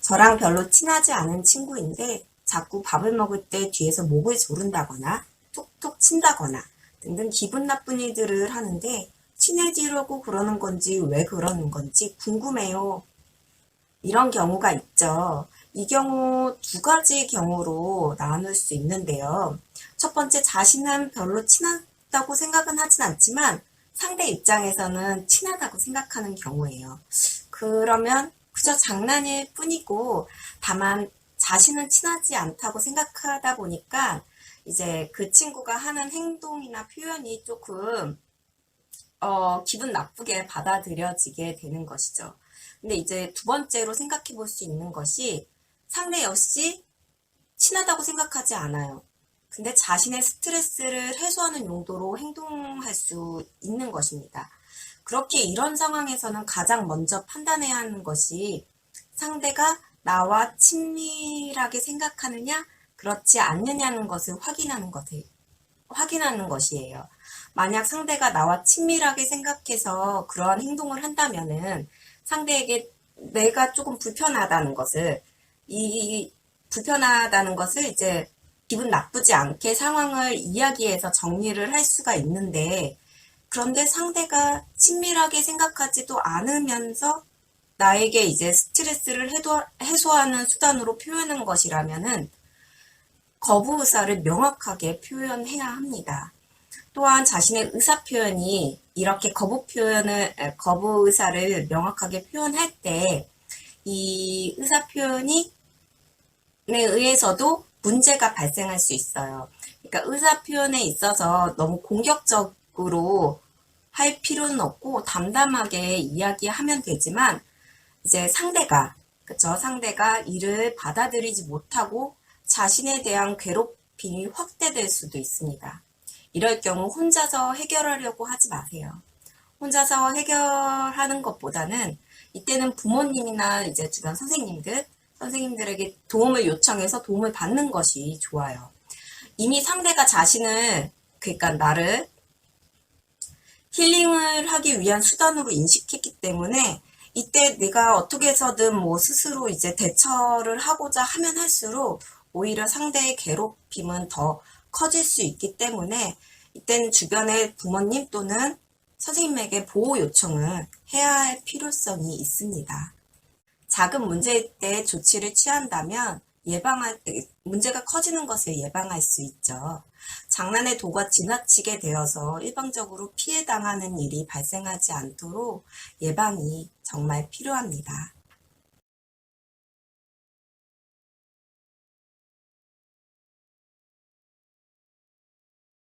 저랑 별로 친하지 않은 친구인데 자꾸 밥을 먹을 때 뒤에서 목을 조른다거나 툭툭 친다거나 등등 기분 나쁜 일들을 하는데 친해지려고 그러는 건지 왜 그러는 건지 궁금해요. 이런 경우가 있죠. 이 경우 두 가지 경우로 나눌 수 있는데요. 첫 번째, 자신은 별로 친하다고 생각은 하진 않지만 상대 입장에서는 친하다고 생각하는 경우예요. 그러면 그저 장난일 뿐이고 다만 자신은 친하지 않다고 생각하다 보니까 이제 그 친구가 하는 행동이나 표현이 조금 어, 기분 나쁘게 받아들여지게 되는 것이죠. 근데 이제 두 번째로 생각해 볼 수 있는 것이 상대 역시 친하다고 생각하지 않아요. 근데 자신의 스트레스를 해소하는 용도로 행동할 수 있는 것입니다. 그렇게 이런 상황에서는 가장 먼저 판단해야 하는 것이 상대가 나와 친밀하게 생각하느냐, 그렇지 않느냐는 것을 확인하는 것을, 확인하는 것이에요. 만약 상대가 나와 친밀하게 생각해서 그러한 행동을 한다면은 상대에게 내가 조금 불편하다는 것을, 이 불편하다는 것을 이제 기분 나쁘지 않게 상황을 이야기해서 정리를 할 수가 있는데, 그런데 상대가 친밀하게 생각하지도 않으면서 나에게 이제 스트레스를 해소하는 수단으로 표현한 것이라면은 거부 의사를 명확하게 표현해야 합니다. 또한 자신의 의사 표현이 이렇게 거부 표현을, 에, 거부 의사를 명확하게 표현할 때 이 의사 표현이 에 의해서도 문제가 발생할 수 있어요. 그러니까 의사 표현에 있어서 너무 공격적 으로 할 필요는 없고 담담하게 이야기하면 되지만 이제 상대가 그쵸 상대가 이를 받아들이지 못하고 자신에 대한 괴롭힘이 확대될 수도 있습니다. 이럴 경우 혼자서 해결하려고 하지 마세요. 혼자서 해결하는 것보다는 이때는 부모님이나 이제 주변 선생님들, 선생님들에게 도움을 요청해서 도움을 받는 것이 좋아요. 이미 상대가 자신을, 그러니까 나를 힐링을 하기 위한 수단으로 인식했기 때문에 이때 내가 어떻게 해서든 뭐 스스로 이제 대처를 하고자 하면 할수록 오히려 상대의 괴롭힘은 더 커질 수 있기 때문에 이때는 주변의 부모님 또는 선생님에게 보호 요청을 해야 할 필요성이 있습니다. 작은 문제일 때 조치를 취한다면 예방할, 문제가 커지는 것을 예방할 수 있죠. 장난의 도가 지나치게 되어서 일방적으로 피해 당하는 일이 발생하지 않도록 예방이 정말 필요합니다.